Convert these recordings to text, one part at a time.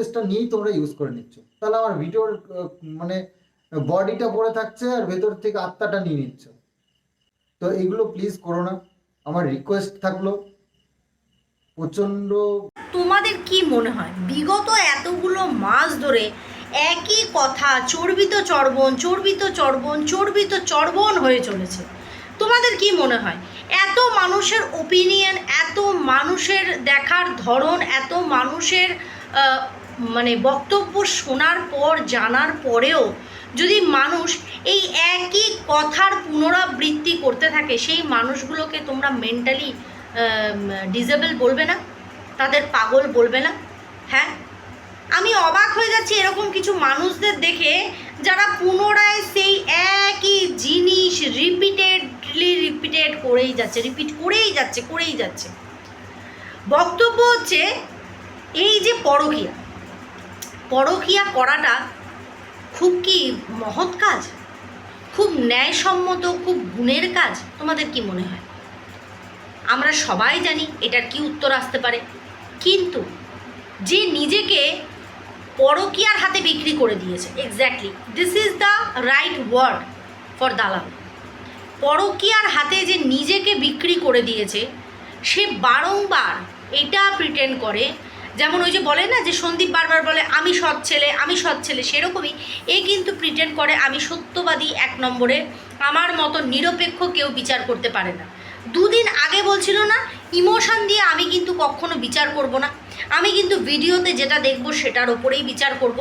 ফুটেজটা নিয়েই তোমরা ইউজ করে নিচ্ছ। তাহলে আমার ভিডিওর মানে বডিটা পড়ে থাকছে আর ভেতর থেকে আত্মাটা নিয়ে নিচ্ছ। তো এগুলো প্লিজ করো না। আমার রিকোয়েস্ট থাকল, প্রচণ্ড তোমাদের কি মনে হয়? বিগত এতগুলো মাস ধরে একই কথা, চর্বিত চর্বণ চর্বিত চর্বণ চর্বিত চর্বণ হয়ে চলেছে। তোমাদের কি মনে হয়? এত মানুষের ওপিনিয়ন এত মানুষের দেখার ধরন, এত মানুষের মানে বক্তব্য শোনার পর, জানার পরেও যদি মানুষ এই একই কথার পুনরাবৃত্তি করতে থাকে, সেই মানুষগুলোকে তোমরা মেন্টালি ডিজেবল বলবে না? তাদের পাগল বলবে না? হ্যাঁ? আমি অবাক হয়ে যাচ্ছি এরকম কিছু মানুষদের দেখে, যারা পুনরায় সেই একই জিনিস রিপিটেডলি রিপিটেড করেই যাচ্ছে রিপিট করেই যাচ্ছে করেই যাচ্ছে। বক্তব্য হচ্ছে, এই যে পরকীয়া পরকীয়া করাটা খুব কি মহৎ কাজ? খুব ন্যায়সম্মত, খুব গুণের কাজ? তোমাদের কি মনে হয়? আমরা সবাই জানি এটার কি উত্তর আসতে পারে। কিন্তু যে নিজেকে পরকীয়ার হাতে বিক্রি করে দিয়েছে exactly this is the right word for দালাল। পরকীয়ার হাতে যে নিজেকে বিক্রি করে দিয়েছে, সে বারংবার এটা প্রিটেন্ড করে যেমন ওই যে বলে না যে সন্দীপ বারবার বলে, আমি সৎ ছেলে, আমি সৎ ছেলে, সেরকমই এ কিন্তু প্রিটেন্ড করে, আমি সত্যবাদী এক নম্বরে। আমার মতো নিরপেক্ষ কেউ বিচার করতে পারে না। দুদিন আগে বলছিল না, ইমোশন দিয়ে আমি কিন্তু কখনো বিচার করব না। আমি কিন্তু ভিডিওতে যেটা দেখব সেটার ওপরেই বিচার করব।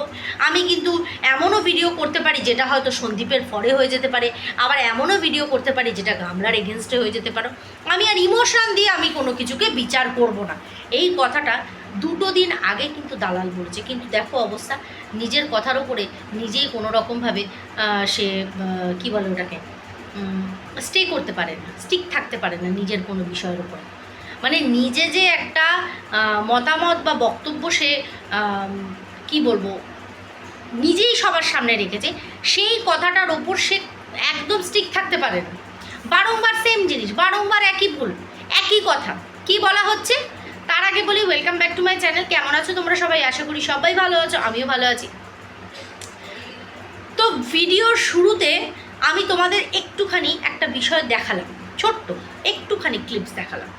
আমি কিন্তু এমনও ভিডিও করতে পারি যেটা হয়তো সন্দীপের ফরে হয়ে যেতে পারে। আবার এমনও ভিডিও করতে পারি যেটা গামলার এগেনস্টে হয়ে যেতে পারো। আমি আর ইমোশন দিয়ে আমি কোনো কিছুকে বিচার করব না। এই কথাটা দুটো দিন আগে কিন্তু দালাল বলেছে কিন্তু দেখো অবস্থা, নিজের কথার ওপরে নিজেই কোনো রকমভাবে সে কি বলে ওটাকে স্টে করতে পারে না স্টিক থাকতে পারে না নিজের কোনো বিষয়ের উপরে মানে নিজে যে একটা মতামত বা বক্তব্য সে কি বলব, নিজেই সবার সামনে রেখেছে, সেই কথাটার ওপর সে একদম স্টিক থাকতে পারে না। বারংবার সেম জিনিস, বারংবার একই ভুল, একই কথা, কি বলা হচ্ছে? তার আগে বলি welcome back to my channel কেমন আছো তোমরা সবাই? আশা করি সবাই ভালো আছো, আমিও ভালো আছি। তো ভিডিওর শুরুতে আমি তোমাদের একটুখানি একটা বিষয় দেখালাম, ছোট্ট একটুখানি ক্লিপস দেখালাম।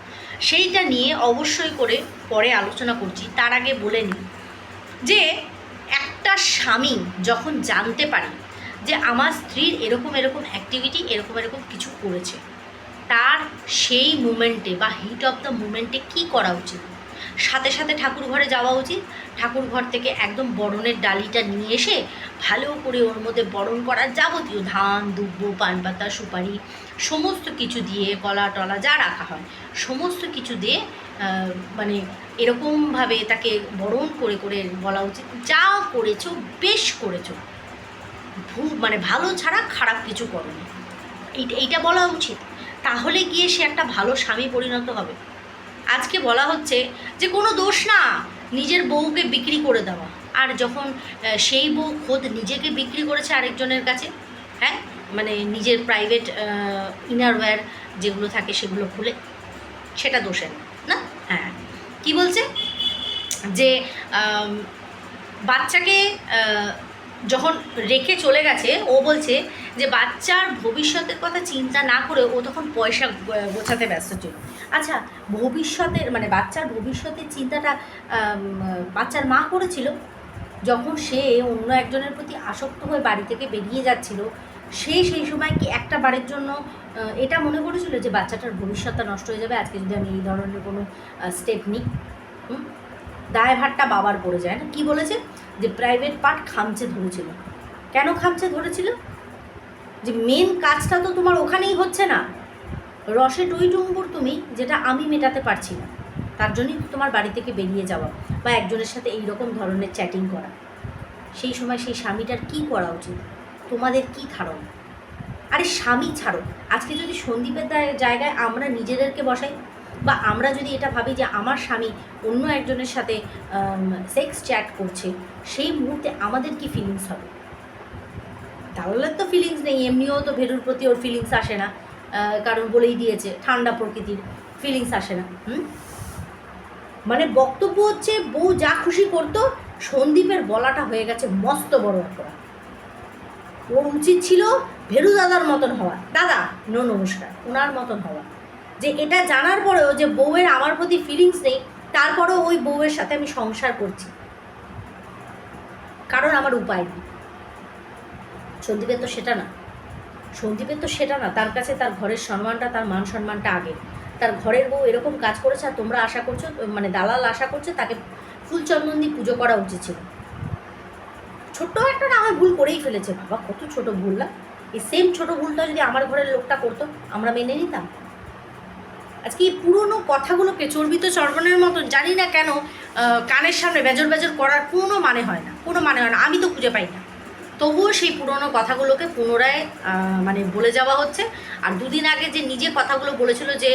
সেইটা নিয়ে অবশ্যই করে পরে আলোচনা করছি। তার আগে বলে নিই যে, একটা স্বামী যখন জানতে পারে যে আমার স্ত্রীর এরকম এরকম অ্যাক্টিভিটি এরকম এরকম কিছু করেছে তার সেই মুমেন্টে বা হিট অফ দ্য মুমেন্টে কী করা উচিত? সাথে সাথে ঠাকুর ঘরে যাওয়া উচিত। ঠাকুর ঘর থেকে একদম বরণের ডালিটা নিয়ে এসে ভালো করে ওর মধ্যে বরণ করার যাবতীয় ধান, দুব্বো, পান পাতা, সুপারি, সমস্ত কিছু দিয়ে কলা টলা যা রাখা হয়, সমস্ত কিছু দিয়ে মানে এরকমভাবে তাকে বরণ করে করে বলা উচিত, যা করেছ বেশ করেছ। ভু- মানে ভালো ছাড়া খারাপ কিছু এইটা এইটা বলা উচিত। তাহলে গিয়ে সে একটা ভালো স্বামী পরিণত হবে। আজকে বলা হচ্ছে যে কোনো দোষ না, নিজের বউকে বিক্রি করে দেওয়া। আর যখন সেই বউ খোদ নিজেকে বিক্রি করেছে আরেকজনের কাছে হ্যাঁ? মানে নিজের প্রাইভেট ইনারওয়্যার যেগুলো থাকে সেগুলো খুলে, সেটা দোষের না হ্যাঁ। কি বলছে? যে বাচ্চাকে যখন রেখে চলে গেছে, ও বলছে যে বাচ্চার ভবিষ্যতের কথা চিন্তা না করে ও তখন পয়সা গোছাতে ব্যস্ত ছিল। আচ্ছা ভবিষ্যতের মানে বাচ্চার ভবিষ্যতের চিন্তাটা বাচ্চার মা করেছিল? যখন সে অন্য একজনের প্রতি আসক্ত হয়ে বাড়ি থেকে বেরিয়ে যাচ্ছিল, সে সেই সময় কি একটা বারের জন্য এটা মনে করেছিল যে বাচ্চাটার ভবিষ্যৎটা নষ্ট হয়ে যাবে? আজকে যদি আমি এই ধরনের কোনো স্টেপ নিই? দায়ভারটা বাবার পড়ে যায় না। কী বলেছে? যে প্রাইভেট পার্ট খামচে ধরেছিল। কেন খামচে ধরেছিল? যে মেন কাজটা তো তোমার ওখানেই হচ্ছে না। রসে টুই টুম্বুর তুমি, যেটা আমি মেটাতে পারছি না। তার জন্যই তোমার বাড়ি থেকে বেরিয়ে যাওয়া বা একজনের সাথে এই রকম ধরনের চ্যাটিং করা। সেই সময় সেই স্বামীটার কি করা উচিত? তোমাদের কি ধারণা? আরে স্বামী ছাড়ো। আজকে যদি সন্দীপের জায়গায় আমরা নিজেদেরকে বসাই বা আমরা যদি এটা ভাবি যে আমার স্বামী অন্য একজনের সাথে সেক্স চ্যাট করছে, সেই মুহূর্তে আমাদের কি ফিলিংস হবে? দালালের তো ফিলিংস নেই, এমনিও তো ভেরুর প্রতি ওর ফিলিংস আসে না। কারণ বলেই দিয়েছে, ঠান্ডা প্রকৃতির ফিলিংস আসে না, হুম? মানে বক্তব্য হচ্ছে, বউ যা খুশি করতো, সন্দীপের বলাটা হয়ে গেছে মস্ত বড় অপরাধ। ওর উচিত ছিল ভেরু দাদার মতন হওয়া। দাদা, নো, নমস্কার ওনার মতন হওয়া। যে এটা জানার পরেও যে বউয়ের আমার প্রতি ফিলিংস নেই, তারপরেও ওই বউয়ের সাথে আমি সংসার করছি। কারণ আমার উপায় নেই। সন্দীপের তো সেটা না। সন্দীপের তো সেটা না, তার কাছে তার ঘরের সম্মানটা, তার মান সম্মানটা আগে। তার ঘরের বউ এরকম কাজ করেছে আর তোমরা আশা করছ মানে দালাল আশা করছে তাকে ফুল চন্দন দিয়ে পুজো করা উচিত ছিল। ছোট্ট একটা না হয় ভুল করেই ফেলেছে, বাবা কত ছোট ভুল না। এই সেম ছোট ভুলটা যদি আমার ঘরের লোকটা করতো, আমরা মেনে নিতাম। আজকে এই পুরনো কথাগুলোকে চর্বিত চর্বণের মতন, জানি না কেন কানের সামনে বেজর বেজর করার কোনো মানে হয় না, কোনো মানে হয় না। আমি তো খুঁজে পাই না। তবুও সেই পুরনো কথাগুলোকে পুনরায় মানে বলে যাওয়া হচ্ছে। আর দুদিন আগে যে নিজে কথাগুলো বলেছিল যে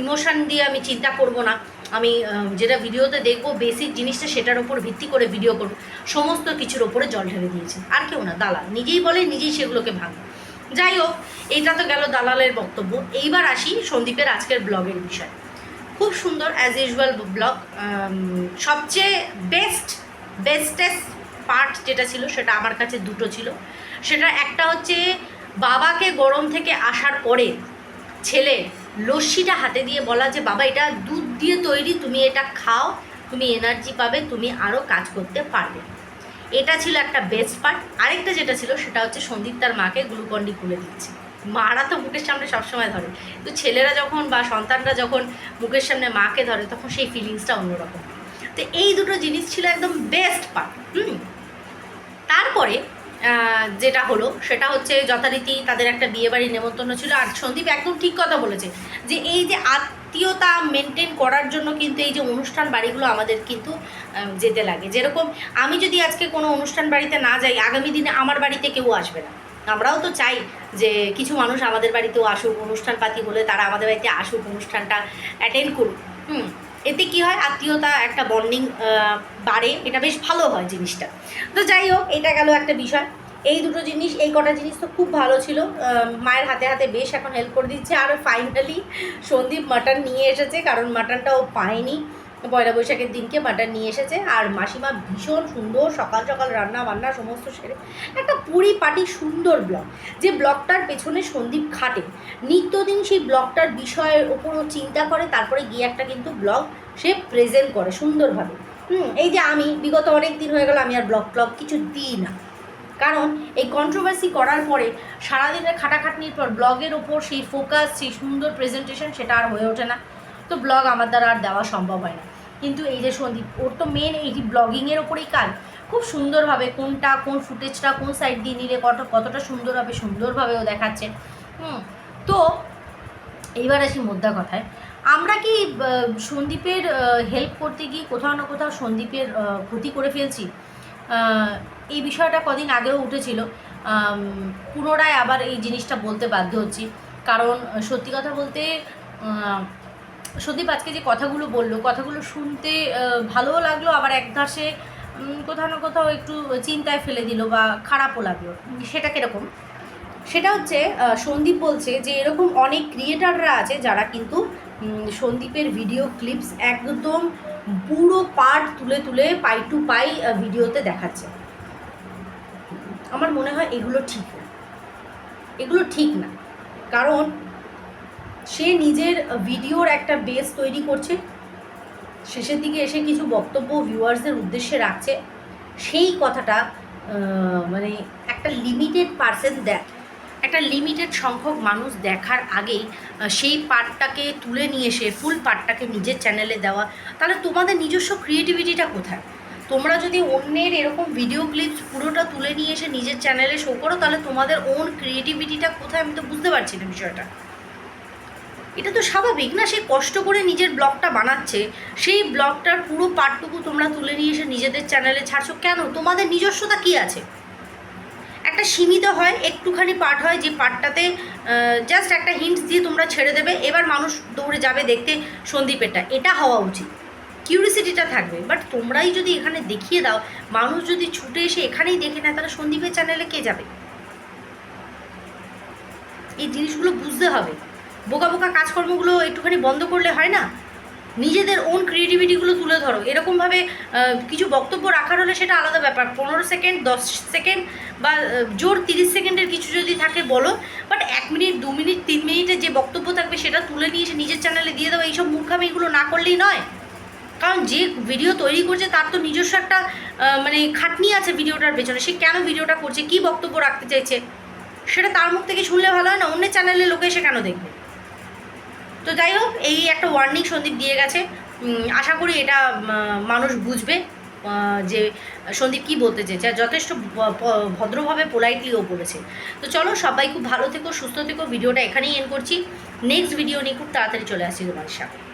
ইমোশন দিয়ে আমি চিন্তা করব না, আমি যেটা ভিডিওতে দেখব, বেসিক জিনিসটা সেটার ওপর ভিত্তি করে ভিডিও করব, সমস্ত কিছুর ওপরে জল ঢেলে দিয়েছে। আর কেউ না, দালাল। নিজেই বলে, নিজেই সেগুলোকে ভাঙে। যাই হোক, এইটা তো গেল দালালের বক্তব্য। এইবার আসি সন্দীপের আজকের ব্লগের বিষয়। খুব সুন্দর অ্যাজ ইউজুয়াল ব্লগ। সবচেয়ে বেস্ট বেস্টেস্ট পার্ট যেটা ছিল, সেটা আমার কাছে দুটো ছিল। সেটা একটা হচ্ছে বাবাকে গরম থেকে আসার পরে ছেলে লস্যিটা হাতে দিয়ে বলা যে, বাবা, এটা দুধ দিয়ে তৈরি, তুমি এটা খাও, তুমি এনার্জি পাবে, তুমি আরও কাজ করতে পারবে। এটা ছিল একটা বেস্ট পার্ট আরেকটা যেটা ছিল, সেটা হচ্ছে সন্দীপ তার মাকে গ্লুকন্ডি খুলে দিচ্ছে। মারা তো মুখের সামনে সবসময় ধরে। তো ছেলেরা যখন বা সন্তানরা যখন মুখের সামনে মাকে ধরে, তখন সেই ফিলিংসটা অন্যরকম। তো এই দুটো জিনিস ছিল একদম বেস্ট পার্ট হুম? তারপরে যেটা হলো, সেটা হচ্ছে যথারীতি তাদের একটা বিয়েবাড়ির নেমন্তন্ন ছিল। আর সন্দীপ একদম ঠিক কথা বলেছে যে এই যে আত্মীয়তা মেনটেন করার জন্য কিন্তু এই যে অনুষ্ঠান বাড়িগুলো আমাদের কিন্তু যেতে লাগে। যেরকম আমি যদি আজকে কোনো অনুষ্ঠান বাড়িতে না যাই, আগামী দিনে আমার বাড়িতে কেউ আসবে না। আমরাও তো চাই যে কিছু মানুষ আমাদের বাড়িতেও আসুক অনুষ্ঠান পাতি হলে তারা আমাদের বাড়িতে আসুক, অনুষ্ঠানটা অ্যাটেন্ড করুক। হুম? এতে কি হয়? আত্মীয়তা একটা বন্ডিং বাড়ে। এটা বেশ ভালো হয় জিনিসটা। তো যাই হোক, এটা গেল একটা বিষয়। এই দুটো জিনিস, এই কটা জিনিস তো খুব ভালো ছিল। মায়ের হাতে হাতে বেশ এখন হেল্প করে দিচ্ছে। আর ফাইনালি সন্দীপ মাটন নিয়ে এসেছে, কারণ মাটনটা ও পায়নি। পয়লা বৈশাখের দিনকে মাটন নিয়ে এসেছে। আর মাসিমা ভীষণ সুন্দর সকাল সকাল রান্না বান্না সমস্ত সেরে একটা পরিপাটি সুন্দর ব্লগ। যে ব্লগটার পেছনে সন্দীপ খাটে। নিত্যদিন সেই ব্লগটার বিষয়ের ওপরও চিন্তা করে, তারপরে গিয়ে একটা কিন্তু ব্লগ সে প্রেজেন্ট করে সুন্দরভাবে। হুম, এই যে আমি, বিগত অনেক দিন হয়ে গেল আমি আর ব্লগ ব্লগ কিছু দিই না। কারণ এই কন্ট্রোভার্সি করার পরে সারাদিনের খাটাখাটনির পর ব্লগের ওপর সেই ফোকাস সেই সুন্দর প্রেজেন্টেশন সেটা আর হয়ে ওঠে না। তো ব্লগ আমার দ্বারা আর দেওয়া সম্ভব হয় না। কিন্তু এই যে সন্দীপ, ওর তো মেন এই ব্লগিংয়ের ওপরেই কাজ। খুব সুন্দরভাবে কোনটা, কোন ফুটেজটা কোন সাইড দিয়ে নিলে কত, কতটা সুন্দর হবে, সুন্দরভাবে ও দেখাচ্ছে। হুম, তো এইবার আসি মোদ্দা কথায়। আমরা কি সন্দীপের হেল্প করতে গিয়ে কোথাও না কোথাও সন্দীপের ক্ষতি করে ফেলছি? এই বিষয়টা কদিন আগেও উঠেছিল। পুনরায় আবার এই জিনিসটা বলতে বাধ্য হচ্ছি। কারণ সত্যি কথা বলতে সন্দীপ আজকে যে কথাগুলো বলল, কথাগুলো শুনতে ভালোও লাগল, আবার একধাসে কোথাও না কোথাও একটু চিন্তায় ফেলে দিল বা খারাপও লাগল। সেটা কীরকম? সেটা হচ্ছে সন্দীপ বলছে যে এরকম অনেক ক্রিয়েটাররা আছে যারা কিন্তু সন্দীপের ভিডিও ক্লিপস একদম পুরো পার্ট তুলে তুলে পাই টু পাই ভিডিওতে দেখাচ্ছে। আমার মনে হয় এগুলো ঠিক না। এগুলো ঠিক না। কারণ সে নিজের ভিডিওর একটা বেস তৈরি করছে। শেষের দিকে এসে কিছু বক্তব্য ভিউয়ার্সদের উদ্দেশ্যে রাখছে। সেই কথাটা মানে একটা লিমিটেড পার্সেন্ট দেখ, একটা লিমিটেড সংখ্যক মানুষ দেখার আগেই সেই পার্টটাকে তুলে নিয়ে এসে ফুল পার্টটাকে নিজের চ্যানেলে দেওয়া। তাহলে তোমাদের নিজস্ব ক্রিয়েটিভিটিটা কোথায়? তোমরা যদি অন্যের এরকম ভিডিও ক্লিপস পুরোটা তুলে নিয়ে এসে নিজের চ্যানেলে শো করো, তাহলে তোমাদের ওন ক্রিয়েটিভিটিটা কোথায় আমি তো বুঝতে পারছি না বিষয়টা। এটা তো স্বাভাবিক না? সে কষ্ট করে নিজের ব্লগটা বানাচ্ছে। সেই ব্লগটার পুরো পার্টটুকু তোমরা তুলে নিয়ে এসে নিজেদের চ্যানেলে ছাড়ছো কেন? তোমাদের নিজস্বতা কী আছে? একটা সীমিত হয়, একটুখানি পার্ট হয়, যে পার্টটাতে জাস্ট একটা হিন্টস দিয়ে তোমরা ছেড়ে দেবে, এবার মানুষ দৌড়ে যাবে দেখতে সন্দীপেরটা। এটা হওয়া উচিত। কিউরিসিটিটা থাকবে। বাট তোমরাই যদি এখানে দেখিয়ে দাও, মানুষ যদি ছুটে এসে এখানেই দেখে নেয়, তাহলে সন্দীপের চ্যানেলে কে যাবে? এই জিনিসগুলো বুঝতে হবে। বোকা বোকা কাজকর্মগুলো একটুখানি বন্ধ করলে হয় না? নিজেদের ওন ক্রিয়েটিভিটিগুলো তুলে ধরো। এরকমভাবে কিছু বক্তব্য রাখার হলে সেটা আলাদা ব্যাপার। পনেরো সেকেন্ড, দশ সেকেন্ড বা জোর তিরিশ সেকেন্ডের কিছু যদি থাকে বলো। বাট এক মিনিট, দু মিনিট, তিন মিনিটের যে বক্তব্য থাকবে সেটা তুলে নিয়ে এসে নিজের চ্যানেলে দিয়ে দাও। এইসব মূর্খামিগুলো না করলেই নয়। কারণ যে ভিডিও তৈরি করছে তার তো নিজস্ব একটা মানে খাটনি আছে ভিডিওটার পেছনে। সে কেন ভিডিওটা করছে? কী বক্তব্য রাখতে চাইছে? সেটা তার মুখ থেকে শুনলে ভালো হয় না? অন্যের চ্যানেলে লোকে এসে কেন দেখবে? তো যাই হোক, এই একটা ওয়ার্নিং সন্দীপ দিয়ে গেছে। আশা করি এটা মানুষ বুঝবে যে সন্দীপ কী বলতে চেয়েছে। আর যথেষ্ট ভদ্রভাবে পোলাইটলিও বলেছে। তো চলো, সবাই খুব ভালো থেকো, সুস্থ থেকো। ভিডিওটা এখানেই এন্ড করছি। নেক্সট ভিডিও নিয়ে খুব তাড়াতাড়ি চলে আসছি তোমার সামনে।